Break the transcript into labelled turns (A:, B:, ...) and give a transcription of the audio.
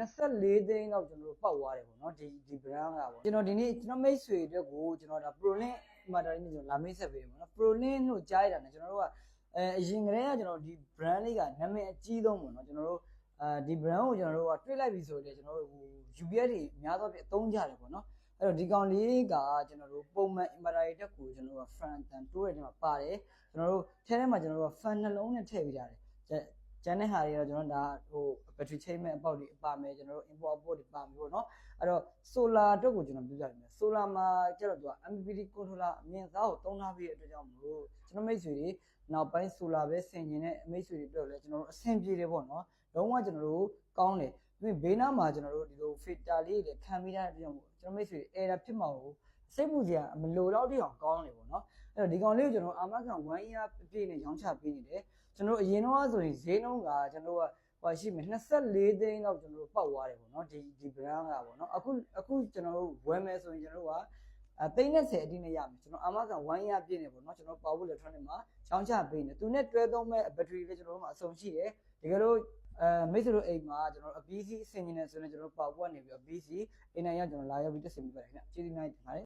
A: 24သိန်းလောက်ကျွန်တော်တို့ပောက်သွားတယ်ပေါ့နော်ဒီဒီ brand ကပေါ့ကျွန်တော်ဒီနေ့ကျွန်တော်မိတ်ဆွေအတွက်ကိုကျွန်တော်ဒါ ProLink မှာဒါလေးနဲ့ကျွန်တော်လာမိတ်ဆက်ပေးတယ်ပေါ့နော် ProLink လို့ကြားရတာနဲ့ကျွန်တော်တို့ကအဲအရင်ကတည်းကကျွန်တော်ဒီ brand လေးကနာမည်အကြီးဆုံးပေါ့နော်ကျွန်တော်တို့အဲဒီ brand ကိုကျွန်တော်တို့ကတွေ့လိုက်ပြီဆိုရင်ကျွန်တော်တို့ဟို UPS တွေအများသောဖြင့်အသုံးကြတယ်ပေါ့နော်အဲ့တော့ဒီကောင်လေးကကျွန်တော်တို့ပုံမှန် inverter တက်ကိုကျွန်တော်တို့က fan တန်တိုးရတဲ့မှာပါတယ်ကျွန်တော်တို့ထဲထဲမှာကျွန်တော်တို့က fan နှလုံးနဲ့ထည့်ပေးကြတယ် ကျန်တဲ့ဟာတွေတော့ကျွန်တော်ဒါဟို battery chain မဲ့အပေါက်တွေပါမယ်ကျွန်တော်တို့ import output တွေပါမယ်ပေါ့နော်အဲ့တော့ solar အတွက်ကိုကျွန်တော်ပြောပြတယ် solar မှာကျတော့သူက MPPT controller အမြင်စားကိုသုံးထားပြီးတဲ့အတွက်ကြောင့်မလို့ကျွန်တော်မိတ်ဆွေတွေနောက်ပိုင်း solar ပဲဆင်ကျင်တဲ့မိတ်ဆွေတွေအတွက်လည်းကျွန်တော်တို့အဆင်ပြေတယ်ပေါ့နော်လုံးဝကျွန်တော်တို့ကောင်းတယ်ပြီးဘေးနားမှာကျွန်တော်တို့ဒီလို filter လေးတွေခံပြီးတဲ့အတွက်ကြောင့်ကျွန်တော်မိတ်ဆွေတွေ error ဖြစ်မှာကို စိတ်ပူစရာမလိုတော့တိအောင်ကောင်းတယ်ပေါ့နော်အဲ့တော့ဒီကောင်လေးကိုကျွန်တော်အာမခံ1 year အပြည့်နဲ့ရောင်းချပေးနေတယ်ကျွန်တော်အရင်တော့ဆိုရင်ဈေးနှုန်းကကျွန်တော်ကဟိုရှိမယ်24သိန်းလောက်ကျွန်တော်တို့ပောက်သွားတယ်ပေါ့နော်ဒီဒီ brand ကပေါ့နော်အခုအခုကျွန်တော်တို့ဝယ်မယ်ဆိုရင်ကျွန်တော်တို့ကအဲသိန်း30အတိနဲ့ရမယ်ကျွန်တော်အာမခံ1 year ပြည့်နေပေါ့နော်ကျွန်တော်ပေါဝ electronic မှာချောင်းချပေးနေသူနဲ့တွဲသုံးမဲ့ battery လေးကျွန်တော်တို့မှာအဆုံရှိတယ်တကယ်လို့အဲမိတ်ဆွေတို့အိမ်မှာကျွန်တော်တို့အပီးစီအဆင်ကြီးနေဆိုရင်ကျွန်တော်တို့ပေါဝကနေပြီးအပီးစီအိမ်နိုင်ရကျွန်တော်လာရောက်ပြီးတက်ဆင်ပေးပါတယ်ခင်ဗျကျေးဇူးများတင်ပါတယ်